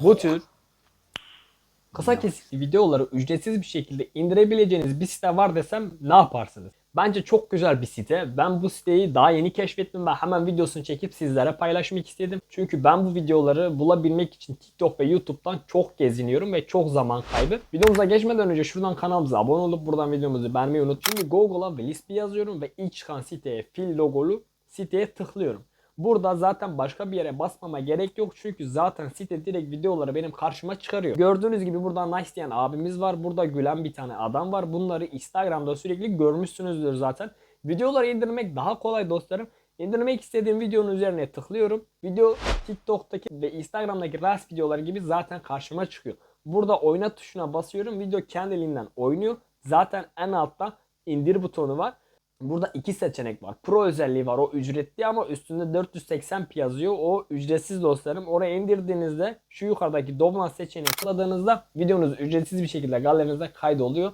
Bu tür kısa kesitli videoları ücretsiz bir şekilde indirebileceğiniz bir site var desem ne yaparsınız? Bence çok güzel bir site. Ben bu siteyi daha yeni keşfettim ve hemen videosunu çekip sizlere paylaşmak istedim. Çünkü ben bu videoları bulabilmek için TikTok ve YouTube'dan çok geziniyorum ve çok zaman kaybı. Videomuza geçmeden önce şuradan kanalımıza abone olup buradan videomuzu beğenmeyi unutmayın. Google'a Whisper yazıyorum ve ilk çıkan siteye fil logolu siteye tıklıyorum. Burada zaten başka bir yere basmama gerek yok çünkü zaten site direkt videoları benim karşıma çıkarıyor. Gördüğünüz gibi burada nice diyen abimiz var. Burada gülen bir tane adam var. Bunları Instagram'da sürekli görmüşsünüzdür zaten. Videoları indirmek daha kolay dostlarım. İndirmek istediğim videonun üzerine tıklıyorum. Video TikTok'taki ve Instagram'daki Reels videoları gibi zaten karşıma çıkıyor. Burada oyna tuşuna basıyorum. Video kendiliğinden oynuyor. Zaten en altta indir butonu var. Burada iki seçenek var. Pro özelliği var. O ücretli ama üstünde 480p yazıyor. O ücretsiz dostlarım. Oraya indirdiğinizde şu yukarıdaki Doblan seçeneği tıkladığınızda videonuz ücretsiz bir şekilde galerinize kaydoluyor.